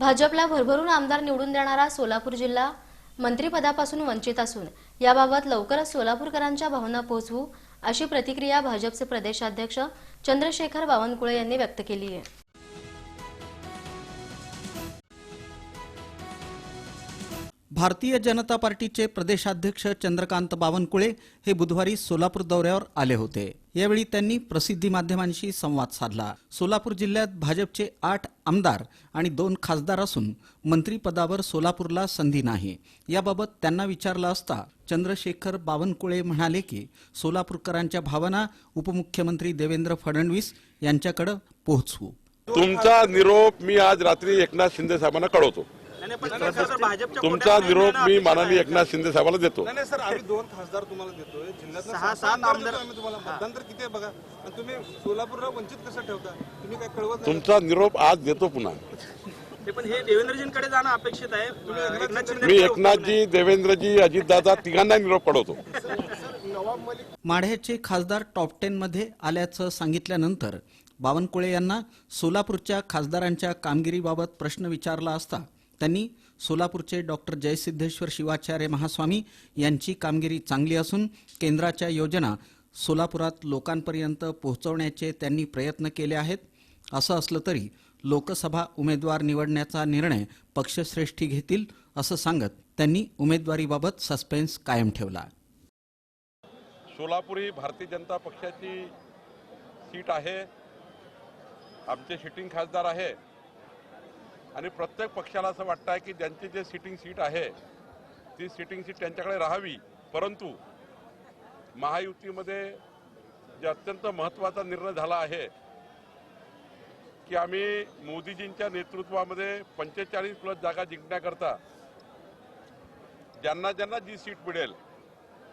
भाजपला भरभरून आमदार निवडून देणारा सोलापूर जिल्हा मंत्रिपदापासून वंचित असून याबाबत लवकरच सोलापूरकरांच्या भावना पोहोचवू अशी प्रतिक्रिया भाजपचे प्रदेशाध्यक्ष चंद्रशेखर बावनकुळे यांनी व्यक्त केली आहे. भारतीय जनता पार्टीचे प्रदेशाध्यक्ष चंद्रकांत बावनकुळे हे बुधवारी सोलापूर दौऱ्यावर आले होते. यावेळी त्यांनी प्रसिद्धी माध्यमांशी संवाद साधला. सोलापूर जिल्ह्यात भाजपचे आठ आमदार आणि दोन खासदार असून मंत्रीपदावर सोलापूरला संधी नाही. याबाबत त्यांना विचारलं असता चंद्रशेखर बावनकुळे म्हणाले की सोलापूरकरांच्या भावना उपमुख्यमंत्री देवेंद्र फडणवीस यांच्याकडे पोहोचवू तुमचा निरोप मी आज रात्री एकनाथ शिंदे साहेबांना कळवतो. तुमचा महिन्यानं मी माननीय. एकनाथ शिंदे साहेबांना देतो. नाही सर आम्ही दोन खासदार तुम्हाला देतोय. जिल्ह्यातनं सहा- सात सात आमदार आमदार- देतोय आम्ही तुम्हाला मतदान तर किती आहे बघा. आणि तुम्ही सोलापूरला वंचित कसं ठेवता? तुम्ही काय कळवत तुमचा निरोप आज देतो पुन्हा. ते पण हे देवेंद्रजींकडे जाणं अपेक्षित आहे. मी एकनाथजी देवेंद्रजी अजितदादा तिघांना निरोप कळवतो माढ्याचे खासदार टॉप टेन मध्ये आल्याचं सांगितल्यानंतर बावनकुळे यांना सोलापूरच्या खासदारांच्या कामगिरीबाबत प्रश्न विचारला असता त्यांनी सोलापूरचे डॉक्टर जयसिद्धेश्वर शिवाचार्य महास्वामी यांची कामगिरी चांगली असून केंद्राच्या योजना सोलापुरात लोकांपर्यंत पोहोचवण्याचे त्यांनी प्रयत्न केले आहेत. असं असलं तरी लोकसभा उमेदवार निवडण्याचा निर्णय पक्षश्रेष्ठी घेतील असं सांगत त्यांनी उमेदवारीबाबत सस्पेन्स कायम ठेवला. सोलापूर ही भारतीय जनता पक्षाची सीट आहे. आमचे सिटिंग खासदार आहे. आणि प्रत्येक पक्षाला असं वाटतं आहे की ज्यांची जे सिटिंग सीट आहे ती सिटिंग सीट त्यांच्याकडे राहावी. परंतु महायुतीमध्ये जे अत्यंत महत्त्वाचा निर्णय झाला आहे की आम्ही मोदीजींच्या नेतृत्वामध्ये पंचेचाळीस प्लस जागा जिंकण्याकरता ज्यांना ज्यांना जी सीट मिळेल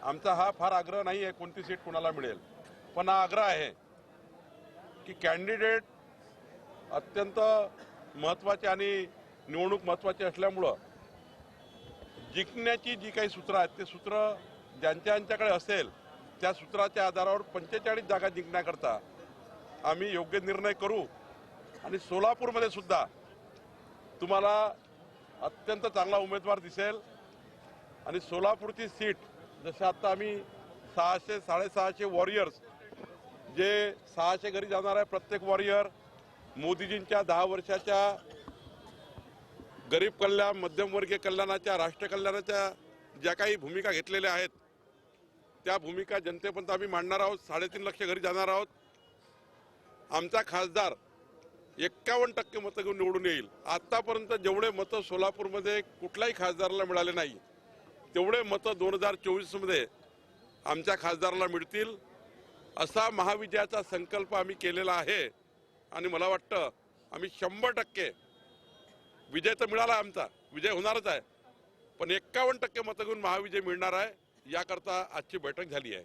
आमचा हा फार आग्रह नाही आहे कोणती सीट कुणाला मिळेल. पण हा आग्रह आहे की कॅन्डिडेट अत्यंत महत्त्वाचे आणि निवडणूक महत्त्वाची असल्यामुळं जिंकण्याची जी काही सूत्रं आहेत ते सूत्र ज्यांच्या यांच्याकडे असेल त्या सूत्राच्या आधारावर पंचेचाळीस जागा जिंकण्याकरता आम्ही योग्य निर्णय करू. आणि सोलापूरमध्ये सुद्धा तुम्हाला अत्यंत चांगला उमेदवार दिसेल. आणि सोलापूरची सीट जसं आता आम्ही सहाशे साडेसहाशे वॉरियर्स जे सहाशे घरी जाणार आहे प्रत्येक वॉरियर मोदीजींच्या दहा वर्षाच्या गरीब कल्याण मध्यमवर्गीय कल्याणाच्या राष्ट्र कल्याणाच्या ज्या काही भूमिका घेतलेल्या आहेत त्या भूमिका जनतेपर्यंत आम्ही मांडणार आहोत. साडेतीन लक्ष घरी जाणार आहोत. आमचा खासदार एक्कावन्न टक्के मतं घेऊन निवडून येईल. आत्तापर्यंत जेवढे मतं सोलापूरमध्ये कुठल्याही खासदाराला मिळाले नाही तेवढे मतं दोन हजार चोवीसमध्ये आमच्या खासदाराला मिळतील. असा महाविजयाचा संकल्प आम्ही केलेला आहे. आणि मला वाटतं आम्ही शंभर टक्के विजय तर मिळाला आमचा विजय होणारच आहे. पण एक्कावन्न टक्के मतं घेऊन महाविजय मिळणार आहे याकरता आजची बैठक झाली आहे.